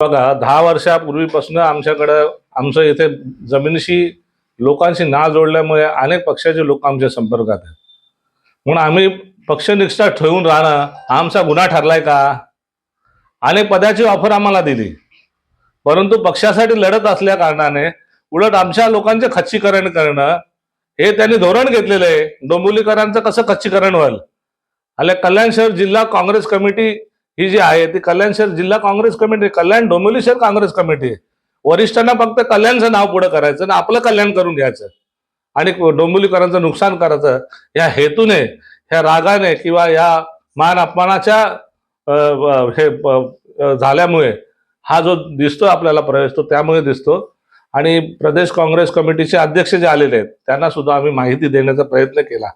बघा दहा वर्षापूर्वीपासून आमच्याकडं आमचं इथे जमिनीशी लोकांशी ना जोडल्यामुळे अनेक पक्षाचे लोक आमच्या संपर्कात आहेत. म्हणून आम्ही पक्षनिष्ठा ठेवून राहणं हा आमचा गुन्हा ठरलाय का? अनेक पदाची ऑफर आम्हाला दिली. परंतु पक्षासाठी लढत असल्या कारणाने उलट आमच्या लोकांचे खच्चीकरण करणं हे त्यांनी धोरण घेतलेलं आहे. डोंबिवलीकरांचं कसं खच्चीकरण व्हाल आले कल्याण शहर जिल्हा काँग्रेस कमिटी ही जी आहे ती कल्याण शहर जिल्हा काँग्रेस कमिटी कल्याण डोंबिवली शहर काँग्रेस कमिटी. वरिष्ठांना फक्त कल्याणचं नाव पुढे करायचं आणि आपलं कल्याण करून घ्यायचं. आणि डोंबिवलीकरांचं नुकसान करायचं या हेतूने ह्या रागाने किंवा या मान अपमानाच्या हे झाल्यामुळे हा जो दिसतो आपल्याला प्रवेश तो त्यामुळे दिसतो. आणि प्रदेश काँग्रेस कमिटीचे अध्यक्ष जे आलेले आहेत त्यांना सुद्धा आम्ही माहिती देण्याचा प्रयत्न केला.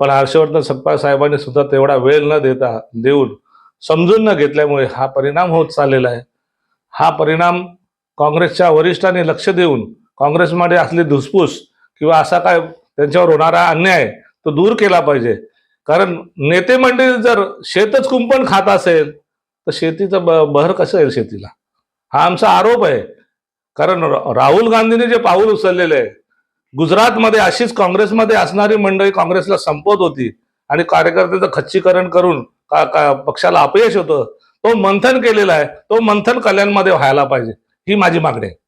पण हर्षवर्धन सप्पा साहेबांनी सुद्धा तेवढा वेळ न देता देऊन समजून न घेतल्यामुळे हा परिणाम होत चाललेला आहे. हा परिणाम काँग्रेसच्या वरिष्ठांनी लक्ष देऊन काँग्रेसमध्ये असली धुसफूस किंवा असा काय त्यांच्यावर होणारा अन्याय तो दूर केला पाहिजे. कारण नेते मंडळी जर शेतच कुंपण खात असेल तर शेतीचं ब बहर कसं येईल शेतीला? हा आमचा आरोप आहे. कारण राहुल गांधींनी जे पाऊल उचललेलं आहे गुजरातमध्ये अशीच काँग्रेसमध्ये असणारी मंडळी काँग्रेसला संपवत होती आणि कार्यकर्त्याचं खच्चीकरण करून का, का पक्षाला अपयश होतं? तो मंथन केलेला आहे. तो मंथन कल्याणमध्ये व्हायला पाहिजे. ही माझी मागणी आहे.